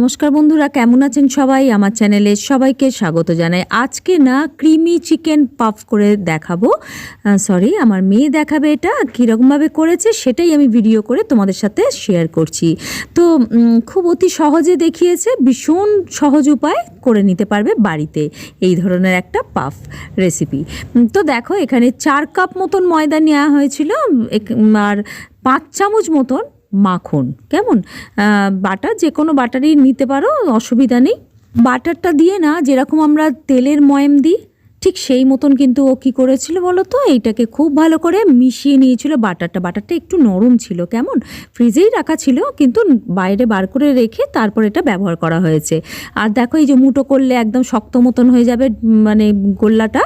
নমস্কার বন্ধুরা, কেমন আছেন সবাই? আমার চ্যানেলে সবাইকে স্বাগত জানাই। আজকে না ক্রিমি চিকেন পাফ করে দেখাবো। সরি আমার মেয়ে দেখাবে এটা, কীরকমভাবে করেছে সেটাই আমি ভিডিও করে তোমাদের সাথে শেয়ার করছি। তো খুব অতি সহজে দেখিয়েছে, ভীষণ সহজ উপায় করে নিতে পারবে বাড়িতে এই ধরনের একটা পাফ রেসিপি তো দেখো, এখানে চার কাপ মতন ময়দা নেওয়া হয়েছিল আর পাঁচ চামচ মতন মাখন। কেমন? বাটার, যে কোনো বাটারই নিতে পারো, অসুবিধা নেই। বাটারটা দিয়ে না, যেরকম আমরা তেলের ময়েম দিই ঠিক সেই মতন কিন্তু ও কী করেছিল বলো তো? এইটাকে খুব ভালো করে মিশিয়ে নিয়েছিল। বাটারটা বাটারটা একটু নরম ছিল, কেমন? ফ্রিজেই রাখা ছিল, কিন্তু বাইরে বার করে রেখে তারপর এটা ব্যবহার করা হয়েছে। আর দেখো এই যে মুটো করলে একদম শক্ত মতন হয়ে যাবে মানে গোল্লাটা।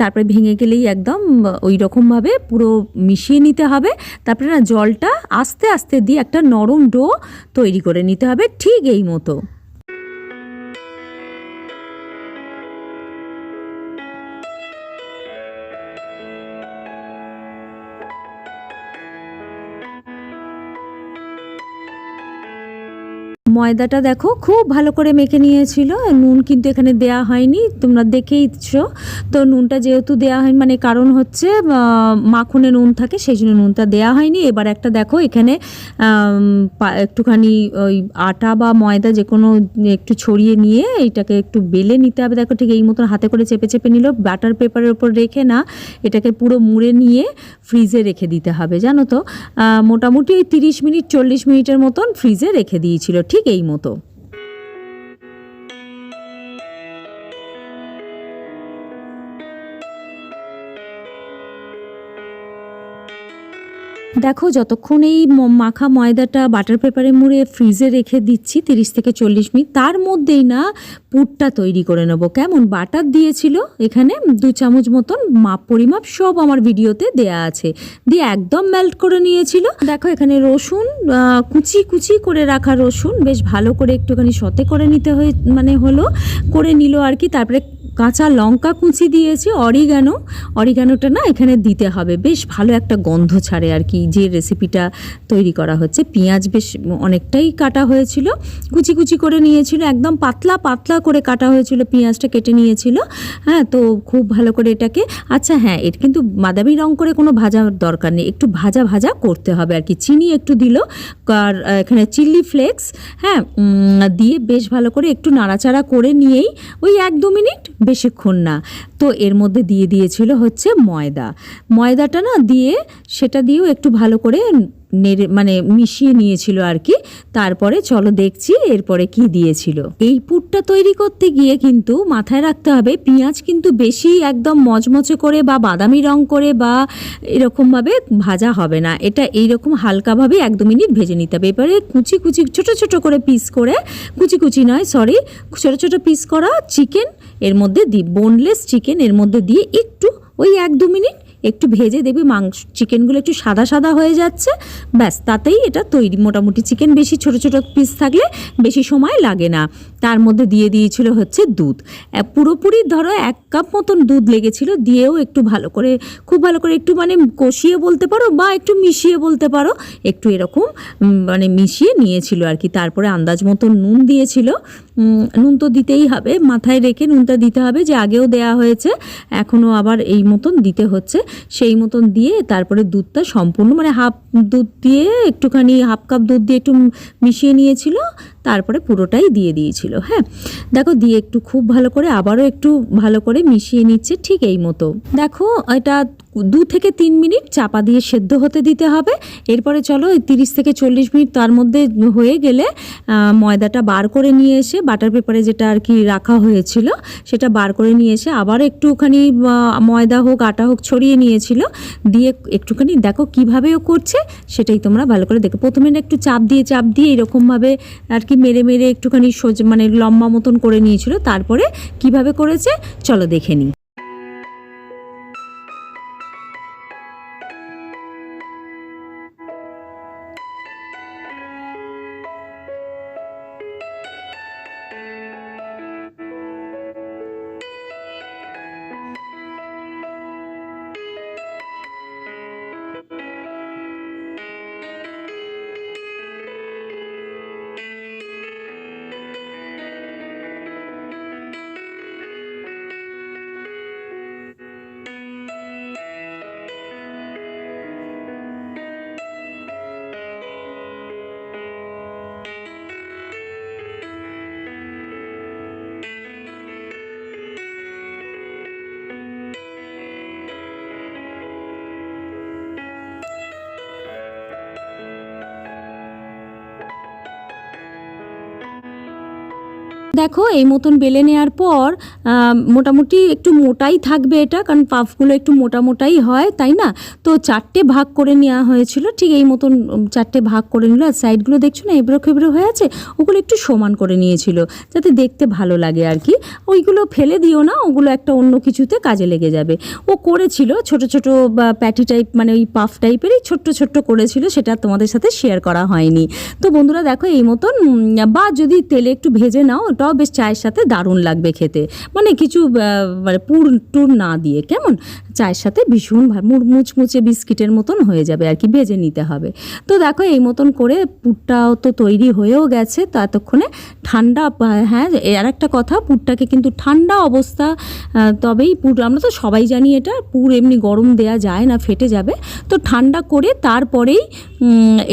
তারপরে ভেঙে গেলেই একদম ওই রকমভাবে পুরো মিশিয়ে নিতে হবে। তারপরে না, জলটা আস্তে আস্তে দিয়ে একটা নরম ডো তৈরি করে নিতে হবে ঠিক এই মতো। ময়দাটা দেখো, খুব ভালো করে মেখে নিয়েছিল। নুন কিন্তু এখানে দেয়া হয়নি, তোমরা দেখেইছো তো নুনটা যেহেতু দেয়া হয়নি মানে কারণ হচ্ছে মাখনে নুন থাকে সেই জন্য নুনটা দেয়া হয়নি। এবার একটা দেখো, এখানে একটুখানি ওই আটা বা ময়দা যে কোনো একটু ছড়িয়ে নিয়ে এটাকে একটু বেলে নিতে হবে। দেখো ঠিক এই মতন হাতে করে চেপে চেপে নিল। বাটার পেপারের ওপর রেখে না, এটাকে পুরো মুড়ে নিয়ে ফ্রিজে রেখে দিতে হবে, জানো তো? মোটামুটি ওই তিরিশ মিনিট, চল্লিশ মিনিটের মতন ফ্রিজে রেখে দিয়েছিল, ঠিক এই মতো। দেখো, যতক্ষণ এই মাখা ময়দাটা বাটার পেপারে মুড়ে ফ্রিজে রেখে দিচ্ছি, তিরিশ থেকে চল্লিশ মিনিট, তার মধ্যেই না পুরটা তৈরি করে নেব। কেমন? বাটার দিয়েছিল এখানে, দু চামচ মতন মাপ পরিমাপ সব আমার ভিডিওতে দেয়া আছে। দিয়ে একদম মেল্ট করে নিয়েছিল। দেখো, এখানে রসুন কুচি কুচি করে রাখা রসুন, বেশ ভালো করে একটুখানি সতে করে নিতে হয়ে মানে হলো, করে নিল আর কি, তারপরে কাঁচা লঙ্কা কুচি দিয়েছি অরিগানো অরিগানোটা না এখানে দিতে হবে। বেশ ভালো একটা গন্ধ ছাড়ে আর কি। যে রেসিপিটা তৈরি করা হচ্ছে, পেঁয়াজ বেশ অনেকটাই কাটা হয়েছিল। কুচি কুচি করে নিয়েছিল, একদম পাতলা পাতলা করে কাটা হয়েছিল, পেঁয়াজটা কেটে নিয়েছিল। হ্যাঁ তো খুব ভালো করে এটাকে আচ্ছা হ্যাঁ এর কিন্তু বাদামি রং করে কোনো ভাজার দরকার নেই। একটু ভাজা ভাজা করতে হবে আর কি। চিনি একটু দিল, আর এখানে চিলি ফ্লেক্স হ্যাঁ দিয়ে বেশ ভালো করে একটু নাড়াচাড়া করে নিয়েই ওই এক দু মিনিট বেশিক্ষণ না। তো এর মধ্যে দিয়ে দিয়েছিল হচ্ছে ময়দা। ময়দাটা না দিয়ে সেটা দিয়েও একটু ভালো করে নেড়ে মানে মিশিয়ে নিয়েছিল আর কি। তারপরে চলো দেখছি এরপরে কি দিয়েছিল। এই পুরটা তৈরি করতে গিয়ে কিন্তু মাথায় রাখতে হবে, পেঁয়াজ কিন্তু বেশি একদম মচমচে করে বা বাদামি রং করে বা এরকমভাবে ভাজা হবে না। এটা এইরকম হালকাভাবে এক দু মিনিট ভেজে নিতে হবে। এবারে কুচি কুচি, ছোট ছোট করে পিস করে, কুচি কুচি নয় সরি ছোট ছোট পিস করা চিকেন এর মধ্যে দিই বোনলেস চিকেন এর মধ্যে দিয়ে একটু ওই এক দু মিনিট একটু ভেজে দেখবি মাংস চিকেনগুলো একটু সাদা সাদা হয়ে যাচ্ছে, ব্যাস, তাতেই এটা তৈরি। মোটামুটি চিকেন বেশি ছোট ছোট পিস থাকলে বেশি সময় লাগে না। তার মধ্যে দিয়ে দিয়েছিল হচ্ছে দুধ। পুরোপুরি ধরো এক কাপ মতন দুধ লেগেছিল, দিয়েও একটু ভালো করে, খুব ভালো করে একটু মানে কষিয়ে বলতে পারো বা একটু মিশিয়ে বলতে পারো, একটু এরকম মানে মিশিয়ে নিয়েছিল আর কি। তারপরে আন্দাজ মতো নুন দিয়েছিল। নুন তো দিতেই হবে, মাথায় রেখে নুনটা দিতে হবে যে আগেও দেয়া হয়েছে এখনও আবার এই মতন দিতে হচ্ছে। সেই মতন দিয়ে তারপরে দুধটা সম্পূর্ণ মানে হাফ দুধ দিয়ে একটুখানি, হাফ কাপ দুধ দিয়ে একটু মিশিয়ে নিয়েছিল। তারপরে পুরোটাই দিয়ে দিয়েছিল হ্যাঁ। দেখো, দিয়ে একটু খুব ভালো করে, আবারও একটু ভালো করে মিশিয়ে নিচ্ছে ঠিক এই মতো। দেখো, এটা দু থেকে তিন মিনিট চাপা দিয়ে সেদ্ধ হতে দিতে হবে। এরপরে চলো ওই তিরিশ থেকে চল্লিশ মিনিট তার মধ্যে হয়ে গেলে ময়দাটা বার করে নিয়ে এসে, বাটার পেপারে যেটা আর কি রাখা হয়েছিল, সেটা বার করে নিয়ে এসে, আবার একটুখানি ময়দা হোক, আটা হোক ছড়িয়ে নিয়েছিল। দিয়ে একটুখানি দেখো কীভাবেও করছে, সেটাই তোমরা ভালো করে দেখো। প্রথমে একটু চাপ দিয়ে চাপ দিয়ে এরকমভাবে আর কি মেরে মেরে একটুখানি সোজা মানে লম্বা মতন করে নিয়েছিল। তারপরে কীভাবে করেছে? চলো দেখে নিই। দেখো, এই মতন বেলে নেওয়ার পর মোটামুটি একটু মোটাই থাকবে এটা, কারণ পাফগুলো একটু মোটা মোটাই হয়, তাই না? তো চারটে ভাগ করে নেওয়া হয়েছিল, ঠিক এই মতন চারটে ভাগ করে নিল, আর সাইডগুলো দেখছ না এবড়ো খেবড়ো হয়ে আছে? ওগুলো একটু সমান করে নিয়েছিল, যাতে দেখতে ভালো লাগে আর কি। ওইগুলো ফেলে দিও না, ওগুলো একটা অন্য কিছুতে কাজে লেগে যাবে। ও করেছিল, ছোট ছোট প্যাটি টাইপ মানে ওই পাফ টাইপেরই ছোট্ট ছোট্ট করেছিল, সেটা তোমাদের সাথে শেয়ার করা হয়নি। তো বন্ধুরা দেখো, এই মতন বা যদি তেলে একটু ভেজে নাও ওটাও বেশ চায়ের সাথে দারুণ লাগবে খেতে। মানে কিছু মানে পুর, টুর না দিয়ে, কেমন? চায়ের সাথে ভীষণ মুচমুচে বিস্কিটের মতন হয়ে যাবে আর কি ভেজে নিতে হবে। তো দেখো এই মতন করে পুরটাও তো তৈরি হয়েও গেছে, তো এতক্ষণে ঠান্ডা হ্যাঁ আর একটা কথা, পুরটাকে কিন্তু ঠান্ডা অবস্থা তবেই পুর আমরা তো সবাই জানি এটা, পুর এমনি গরম দেয়া যায় না, ফেটে যাবে। তো ঠান্ডা করে তারপরেই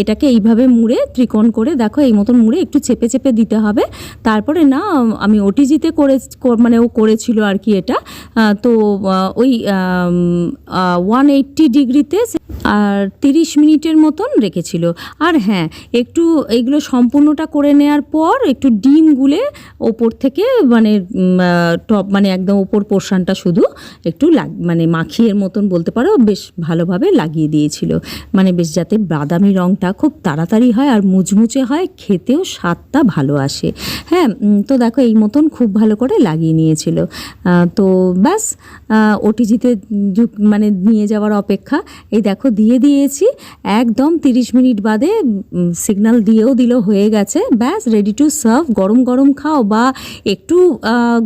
এটাকে এইভাবে মুড়ে ত্রিকোণ করে দেখো এই মতন মুড়ে একটু চেপে চেপে দিতে হবে। তারপরে না, আমি ওটিজিতে কর- মানে ও করেছিল আর কি এটা তো ওই ওয়ান এইট্টি ডিগ্রিতে আর তিরিশ মিনিটের মতন রেখেছিল। আর হ্যাঁ একটু এইগুলো সম্পূর্ণটা করে নেওয়ার পর একটু ডিম গুলে ওপর থেকে মানে টপ মানে একদম ওপর পোর্শনটা শুধু একটু লাগ মানে মাখিয়ের মতন বলতে পারো, বেশ ভালোভাবে লাগিয়ে দিয়েছিল। মানে বেশ যাতে বাদামি রঙটা খুব তাড়াতাড়ি হয় আর মুচমুচে হয়, খেতেও স্বাদটা ভালো আসে। হ্যাঁ তো দেখো এই মতন খুব ভালো করে লাগিয়ে নিয়েছিল। তো ব্যাস ওটিজিতে মানে নিয়ে যাওয়ার অপেক্ষা। এই দেখো দিয়ে দিয়েছি। একদম তিরিশ মিনিট বাদে সিগন্যাল দিয়েও দিল, হয়ে গেছে। ব্যাস রেডি টু সার্ভ গরম গরম খাও বা একটু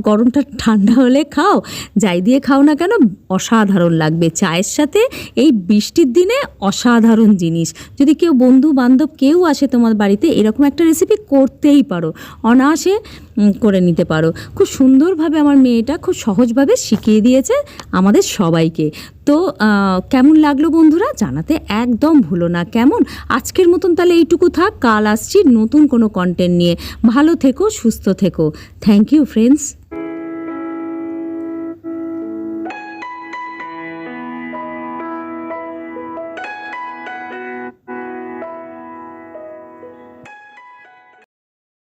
গরমটা ঠান্ডা হলে খাও। যাই দিয়ে খাও না কেন, অসাধারণ লাগবে। চায়ের সাথে এই বৃষ্টির দিনে অসাধারণ জিনিস। যদি কেউ বন্ধু বান্ধব কেউ আসে তোমার বাড়িতে, এরকম একটা রেসিপি করতেই পারো। অনায়াসে করে নিতে পারো। খুব সুন্দরভাবে আমার মেয়েটা খুব সহজভাবে শিখিয়ে দিয়েছে আমাদের সবাইকে। তো কেমন লাগল বন্ধুরা, জানাতে একদম ভুলো না। কেমন? আজকের মতন তাহলে এইটুকু থাক। কাল আসছি নতুন কোনো কন্টেন্ট নিয়ে। ভালো থেকো, সুস্থ থেকো। Thank you friends